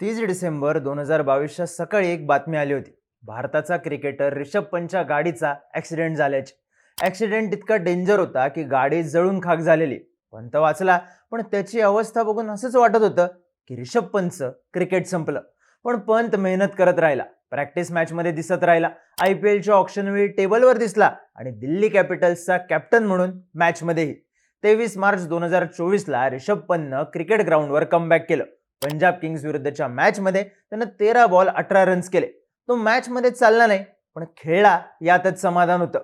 तीस डिसेंबर दोन हजार बावीसच्या सकाळी एक बातमी आली होती. भारताचा क्रिकेटर रिषभ पंतच्या गाडीचा ॲक्सिडेंट झाल्याची. ॲक्सिडेंट इतका डेंजर होता की गाडी जळून खाक झालेली. पंत वाचला पण त्याची अवस्था बघून असंच वाटत होतं की रिषभ पंतचं क्रिकेट संपलं. पण पंत मेहनत करत राहिला प्रॅक्टिस मॅचमध्ये दिसत राहिला आय पी एलच्या ऑप्शनवेळी टेबलवर दिसला आणि दिल्ली कॅपिटल्सचा कॅप्टन म्हणून मॅचमध्येही तेवीस मार्च दोन हजार चोवीसला रिषभ पंतनं क्रिकेट ग्राउंडवर कमबॅक केलं. पंजाब किंग्स विरुद्धच्या मॅचमध्ये त्यानं तेरा बॉल अठरा रन्स केले. तो मॅचमध्ये चालला नाही पण खेळला यातच समाधान होतं.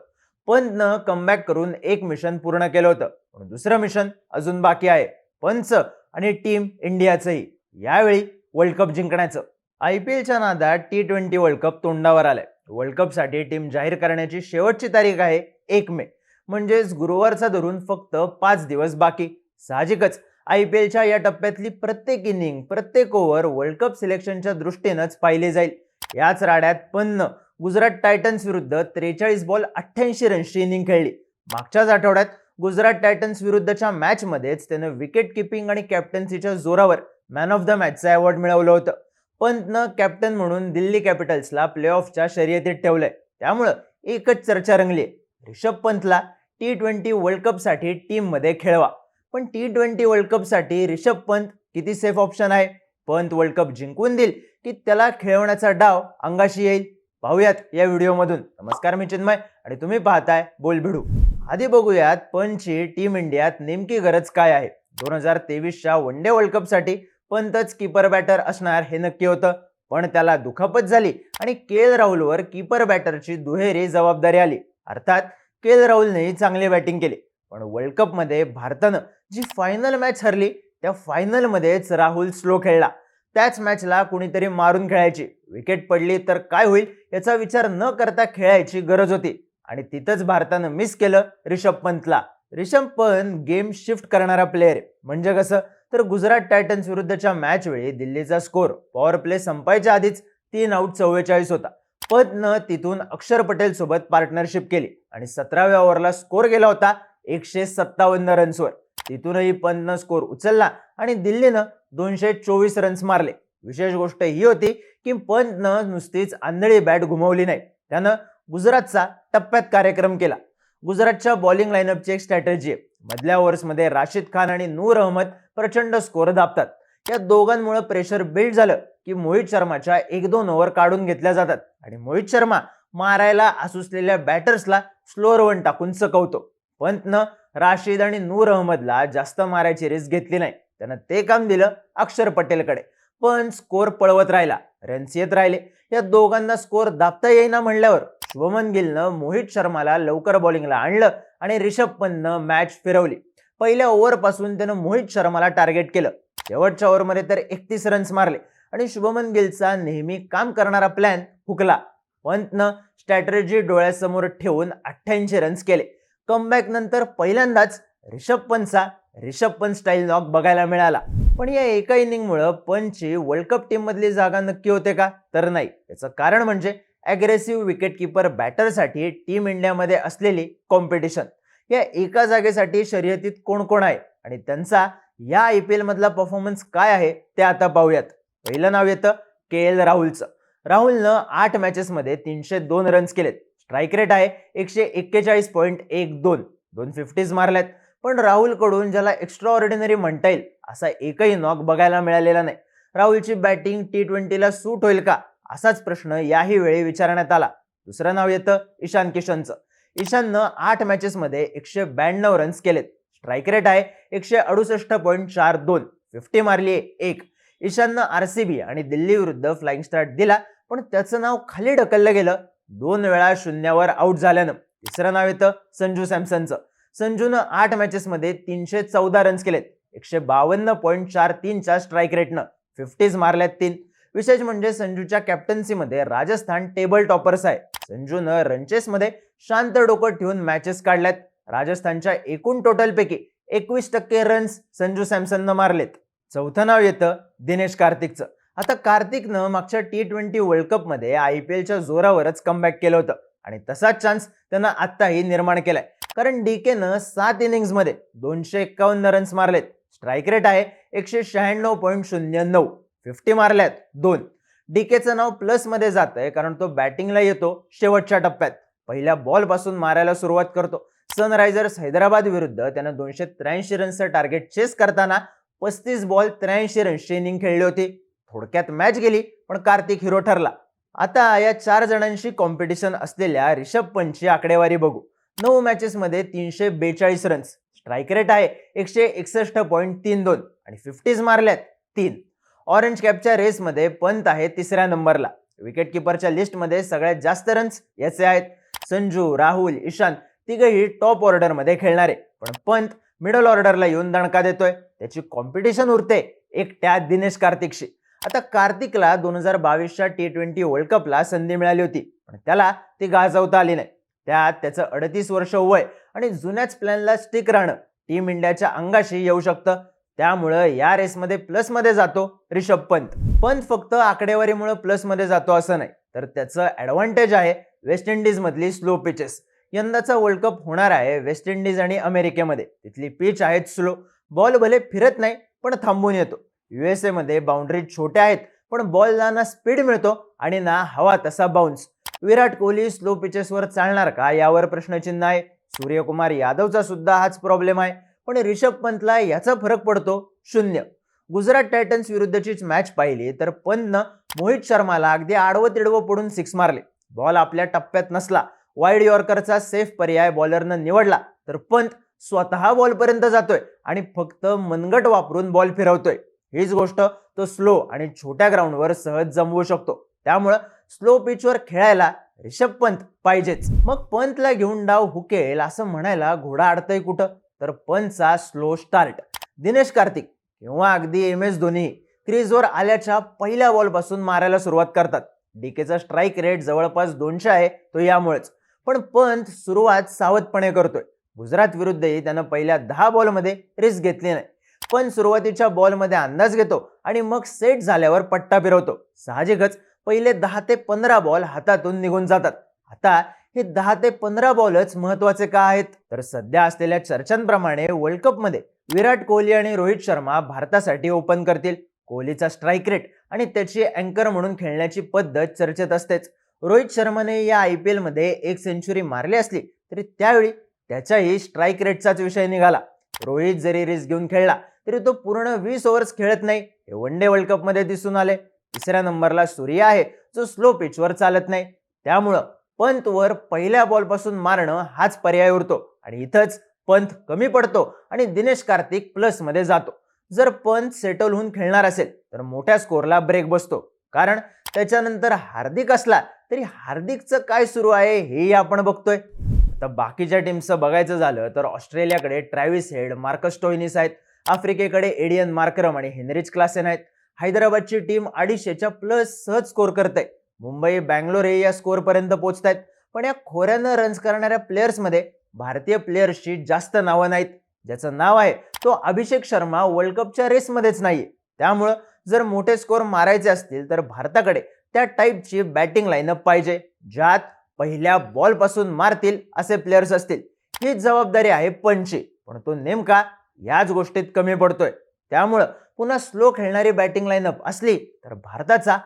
पंतनं कमबॅक करून एक मिशन पूर्ण केलं होतं. पण दुसरं मिशन अजून बाकी आहे. पंच आणि टीम इंडियाचंही. यावेळी वर्ल्ड कप जिंकण्याचं. आय पी एलच्या नादात टी ट्वेंटी वर्ल्ड कप तोंडावर आलाय. वर्ल्ड कपसाठी टीम जाहीर करण्याची शेवटची तारीख आहे एक मे. म्हणजेच गुरुवारचा धरून फक्त पाच दिवस बाकी. साहजिकच. आय पी एलच्या या टप्प्यातली प्रत्येक इनिंग प्रत्येक ओव्हर वर्ल्ड कप सिलेक्शनच्या दृष्टीनंच पाहिले जाईल. याच राड्यात पन्न गुजरात टायटन्स विरुद्ध त्रेचाळीस बॉल अठ्ठ्याऐंशी रन्सची इनिंग खेळली. मागच्याच आठवड्यात गुजरात टायटन्स विरुद्धच्या मॅचमध्येच त्यानं विकेट किपिंग आणि कॅप्टन्सीच्या जोरावर मॅन ऑफ द मॅचचं अवॉर्ड मिळवलं होतं. पंतनं कॅप्टन म्हणून दिल्ली कॅपिटल्सला प्लेऑफच्या शर्यतीत ठेवलंय. त्यामुळं एकच चर्चा रंगली रिषभ पंतला टी ट्वेंटी वर्ल्ड कपसाठी टीममध्ये खेळवा. पण टी ट्वेंटी वर्ल्ड कपसाठी रिषभ पंत किती सेफ ऑप्शन आहे? पंत वर्ल्ड कप जिंकून देईल की त्याला खेळवण्याचा डाव अंगाशी येईल? पाहूयात या व्हिडिओमधून. नमस्कार मी चिन्मय आणि तुम्ही पाहताय बोल भिडू आधी बघूयात पंतची टीम इंडियात नेमकी गरज काय आहे? दोन हजार तेवीसच्या वन डे वर्ल्ड कपसाठी पंतच किपर बॅटर असणार हे नक्की होतं. पण त्याला दुखापत झाली आणि के एल राहुलवर किपर बॅटरची दुहेरी जबाबदारी आली. अर्थात के एल राहुलनेही चांगली बॅटिंग केली. पण वर्ल्ड कपमध्ये भारतानं जी फायनल मॅच हरली त्या फायनलमध्येच राहुल स्लो खेळला. त्याच मॅचला कुणीतरी मारून खेळायची. विकेट पडली तर काय होईल याचा विचार न करता खेळायची गरज होती. आणि तिथंच भारतानं मिस केलं रिषभ पंतला. रिषभ पंत गेम शिफ्ट करणारा प्लेअर म्हणजे कसं? तर गुजरात टायटन्स विरुद्धच्या मॅच वेळी दिल्लीचा स्कोर पॉवर प्ले संपायच्या आधीच तीन आऊट चव्वेचाळीस होता. पंतनं तिथून अक्षर पटेल सोबत पार्टनरशिप केली. आणि सतराव्या ओव्हरला स्कोर गेला होता. एकशे सत्तावन्न रन्सवर तिथूनही पंतनं स्कोर उचलला आणि दिल्लीनं दोनशे चोवीस रन्स मारले. विशेष गोष्ट ही होती की पंतनं नुसतीच आंधळी बॅट घुमवली नाही त्यानं गुजरातचा टप्प्यात कार्यक्रम केला. गुजरातच्या बॉलिंग लाईनअपची एक स्ट्रॅटेजी आहे. मधल्या ओव्हर्समध्ये राशिद खान आणि नूर अहमद प्रचंड स्कोर दाबतात. या दोघांमुळे प्रेशर बिल्ड झालं की मोहित शर्माच्या एक दोन ओव्हर काढून घेतल्या जातात. आणि मोहित शर्मा मारायला आसुसलेल्या बॅटर्सला स्लोअर वन टाकून चकवतो. पंतनं राशीद आणि नूर अहमदला जास्त मारायची रिस्क घेतली नाही. त्यानं ते काम दिलं अक्षर पटेलकडे. पण स्कोर पळवत राहिला रन्स येत राहिले. या दोघांना स्कोर दाबता येईना म्हणल्यावर शुभमन गिलनं मोहित शर्माला लवकर बॉलिंगला आणलं आणि रिषभ पंतनं मॅच फिरवली. पहिल्या ओव्हरपासून त्यानं मोहित शर्माला टार्गेट केलं. शेवटच्या ओव्हरमध्ये तर एकतीस रन्स मारले आणि शुभमन गिलचा नेहमी काम करणारा प्लॅन हुकला. पंतनं स्ट्रॅटेजी डोळ्यासमोर ठेवून अठ्ठ्याऐंशी रन्स केले. कमबॅक नंतर पहिल्यांदाच रिषभ पंतचा रिषभ पंत स्टाईल नॉक बघायला मिळाला. पण या एका इनिंगमुळं पंतची वर्ल्ड कप टीम मधली जागा नक्की होते का? तर नाही. याचं कारण म्हणजे अग्रेसिव्ह विकेटकीपर बॅटरसाठी टीम इंडियामध्ये असलेली कॉम्पिटिशन या एका जागेसाठी शर्यतीत कोण कोण आहे? आणि त्यांचा या आय पी एलमधला परफॉर्मन्स काय आहे? ते आता पाहूयात. पहिलं नाव येतं के एल राहुलचं. राहुलनं आठ मॅचेसमध्ये तीनशे दोन रन्स केलेत. स्ट्राईक रेट आहे एकशे एक्केचाळीस पॉईंट एक दोन. दोन फिफ्टीज मारल्यात. पण राहुलकडून ज्याला एक्स्ट्रा ऑर्डिनरी म्हणता येईल असा एकही नॉक बघायला मिळालेला नाही. राहुलची बॅटिंग टी ट्वेंटीला सूट होईल का? असाच प्रश्न याही वेळी विचारण्यात आला. दुसरं नाव येतं ईशान किशनचं. ईशाननं आठ मॅचेसमध्ये एकशे ब्याण्णव रन्स केलेत. स्ट्राईक रेट आहे एकशे अडुसष्ट पॉईंट चार दोन. फिफ्टी मारली एक. ईशाननं आर सी बी आणि दिल्ली विरुद्ध फ्लाइंग स्टार्ट दिला. पण त्याचं नाव खाली ढकललं गेलं. दोन वेळा शून्यावर आऊट झाल्यानं तिसरं नाव येतं संजू सॅमसनचं. संजूनं आठ मॅचेसमध्ये तीनशे चौदा रन्स केलेत. एकशे बावन्न पॉईंट चार तीनच्या स्ट्राईक रेटनं फिफ्टीज मारल्यात तीन. विशेष म्हणजे संजूच्या कॅप्टन्सीमध्ये राजस्थान टेबल टॉपर्स आहे. संजूनं रनचेसमध्ये शांत डोकं ठेवून मॅचेस काढल्यात. राजस्थानच्या एकूण टोटलपैकी एकवीस टक्के रन्स संजू सॅमसननं मारलेत. चौथं नाव येतं दिनेश कार्तिकचं. आता कार्तिकनं मागच्या टी ट्वेंटी वर्ल्ड कपमध्ये आय पी एलच्या जोरावरच कमबॅक केलं होतं. आणि तसाच चान्स त्यानं आत्ताही निर्माण केलाय. कारण डी केनं सात इनिंग्समध्ये दोनशे एक्कावन्न रन्स मारलेत. स्ट्राईक रेट आहे एकशे शहाण्णव पॉईंट शून्य नऊ. फिफ्टी मारल्यात दोन. डी केचं नाव प्लसमध्ये जात आहे कारण तो बॅटिंगला येतो शेवटच्या टप्प्यात. पहिल्या बॉलपासून मारायला सुरुवात करतो. सनरायझर्स हैदराबाद विरुद्ध त्यानं दोनशे त्र्याऐंशी रन्सचं टार्गेट चेस करताना पस्तीस बॉल त्र्याऐंशी रनची इनिंग खेळली होती. थोडक्यात मॅच गेली पण कार्तिक हिरो ठरला. आता या चार जणांशी कॉम्पिटिशन असलेल्या रिषभ पंतची आकडेवारी बघू. नऊ मॅचेसमध्ये तीनशे बेचाळीस रन्स स्ट्राईक रेट आहे एकशे एकसष्ट पॉईंट तीन दोन आणि फिफ्टीज मारल्यात तीन. ऑरेंज कॅपच्या रेसमध्ये पंत आहे तिसऱ्या नंबरला विकेट किपरच्या लिस्टमध्ये सगळ्यात जास्त रन्स याचे आहेत. संजू राहुल ईशान तिघही टॉप ऑर्डरमध्ये खेळणारे. पण पंत मिडल ऑर्डरला येऊन दणका देतोय. त्याची कॉम्पिटिशन उरते एकट्या दिनेश कार्तिकशी. आता कार्तिकला दोन हजार बावीसच्या टी ट्वेंटी वर्ल्ड कपला संधी मिळाली होती पण त्याला ती गाजवता आली नाही. त्यात त्याचं अडतीस वर्ष वय आणि जुन्याच प्लॅनला स्टिक राहणं टीम इंडियाच्या अंगाशी येऊ शकतं. त्यामुळं या रेसमध्ये प्लसमध्ये जातो रिषभ पंत. पंत फक्त आकडेवारीमुळे प्लसमध्ये जातो असं नाही तर त्याचं ॲडव्हान्टेज आहे वेस्ट इंडिजमधली स्लो पिचेस यंदाचा वर्ल्ड कप होणार आहे वेस्ट इंडिज आणि अमेरिकेमध्ये. तिथली पिच आहेत स्लो बॉल भले फिरत नाही पण थांबून येतो. यू एस एमध्ये बाउंड्री छोट्या आहेत पण बॉलला ना स्पीड मिळतो आणि ना हवा तसा बाउन्स विराट कोहली स्लो पिचेसवर चालणार का? यावर प्रश्नचिन्ह आहे. सूर्यकुमार यादवचा सुद्धा हाच प्रॉब्लेम आहे. पण रिषभ पंतला याचा फरक पडतो शून्य. गुजरात टायटन्स विरुद्धचीच मॅच पाहिली तर पंतनं मोहित शर्माला अगदी आडवं तिडवं पडून सिक्स मारले. बॉल आपल्या टप्प्यात नसला. वाईड यॉर्करचा सेफ पर्याय बॉलरनं निवडला तर पंत स्वतः बॉलपर्यंत जातोय आणि फक्त मनगट वापरून बॉल फिरवतोय. हीच गोष्ट तो स्लो आणि छोट्या ग्राउंडवर सहज जमवू शकतो. त्यामुळं स्लो पिचवर खेळायला रिषभ पंत पाहिजेच. मग पंतला घेऊन डाव हुकेल असं म्हणायला घोडा अडतय कुठं? तर पंतचा स्लो स्टार्ट दिनेश कार्तिक किंवा अगदी एम एस धोनी क्रीजवर आल्याच्या पहिल्या बॉलपासून मारायला सुरुवात करतात. डीकेचा स्ट्राईक रेट जवळपास दोनशे आहे तो यामुळेच. पण पंत सुरुवात सावधपणे करतोय. गुजरात विरुद्धही त्यानं पहिल्या दहा बॉलमध्ये रिस्क घेतली नाही. पण सुरुवातीच्या बॉलमध्ये अंदाज घेतो आणि मग सेट झाल्यावर पट्टा फिरवतो. साहजिकच पहिले दहा ते पंधरा बॉल हातातून निघून जातात. आता हे दहा ते पंधरा बॉलच महत्त्वाचे का आहेत? तर सध्या असलेल्या चर्चांप्रमाणे वर्ल्ड कपमध्ये विराट कोहली आणि रोहित शर्मा भारतासाठी ओपन करतील. कोहलीचा स्ट्राईक रेट आणि त्याची अँकर म्हणून खेळण्याची पद्धत चर्चेत असतेच. रोहित शर्माने या आय पी एलमध्ये एक सेंचुरी मारली असली तरी त्यावेळी त्याच्याही स्ट्राईक रेटचाच विषय निघाला. रोहित जरी रिस्क घेऊन खेळला तरी तो पूर्ण वीस ओव्हर्स खेळत नाही. हे वन डे वर्ल्ड कपमध्ये दिसून आले. तिसऱ्या नंबरला सूर्य आहे जो स्लो पिचवर चालत नाही. त्यामुळं पंतवर पहिल्या बॉलपासून मारणं हाच पर्याय उरतो. आणि इथंच पंत कमी पडतो आणि दिनेश कार्तिक प्लसमध्ये जातो. जर पंत सेटल होऊन खेळणार असेल तर मोठ्या स्कोरला ब्रेक बसतो. कारण त्याच्यानंतर हार्दिक असला तरी हार्दिकचं काय सुरू आहे हेही आपण बघतोय. आता बाकीच्या टीमचं बघायचं झालं तर ऑस्ट्रेलियाकडे ट्रॅव्हिस हेड मार्कस टोयनिस आहेत. आफ्रिकेकडे एडियन मार्क्रम आणि हेनरीच क्लासेन आहेत. हैदराबादची टीम अडीचशेच्या प्लस सहज स्कोर करते. मुंबई बँगलोर हे या स्कोअरपर्यंत पोहोचत आहेत पण या खोऱ्यानं रन्स करणाऱ्या प्लेयर्समध्ये भारतीय प्लेयर्सची जास्त नावं नाहीत. ज्याचं नाव आहे तो अभिषेक शर्मा वर्ल्ड कपच्या रेसमध्येच नाहीये. त्यामुळं जर मोठे स्कोअर मारायचे असतील तर भारताकडे त्या टाईपची बॅटिंग लाईनअप पाहिजे ज्यात पहिल्या बॉलपासून मारतील असे प्लेयर्स असतील. हीच जबाबदारी आहे पंची पण तो नेमका याच गोष्टीत कमी पडतोय. त्यामुळं पुन्हा स्लो खेळणारी बॅटिंग लाईनअप असली तर भारताचा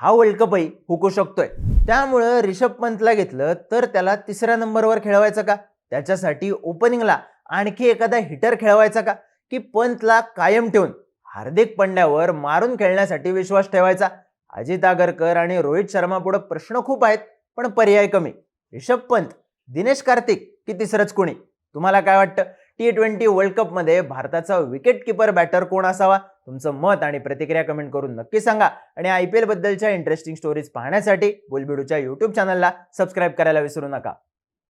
हा वर्ल्ड कपही हुकू शकतोय. त्यामुळं रिषभ पंतला घेतलं तर त्याला तिसऱ्या नंबरवर खेळवायचं का? त्याच्यासाठी ओपनिंगला आणखी एखादा हिटर खेळवायचा का? की पंतला कायम ठेवून हार्दिक पंड्यावर मारून खेळण्यासाठी विश्वास ठेवायचा? अजित आगरकर आणि रोहित शर्मा पुढे प्रश्न खूप आहेत पण पर्याय कमी. रिषभ पंत दिनेश कार्तिक की तिसरंच कोणी? तुम्हाला काय वाटतं? टी ट्वेंटी वर्ल्ड कपमध्ये भारताचा विकेट किपर बॅटर कोण असावा? तुमचं मत आणि प्रतिक्रिया कमेंट करून नक्की सांगा. आणि आय पी एलबद्दलच्या इंटरेस्टिंग स्टोरीज पाहण्यासाठी बुलबिडूच्या युट्यूब चॅनलला सबस्क्राईब करायला विसरू नका.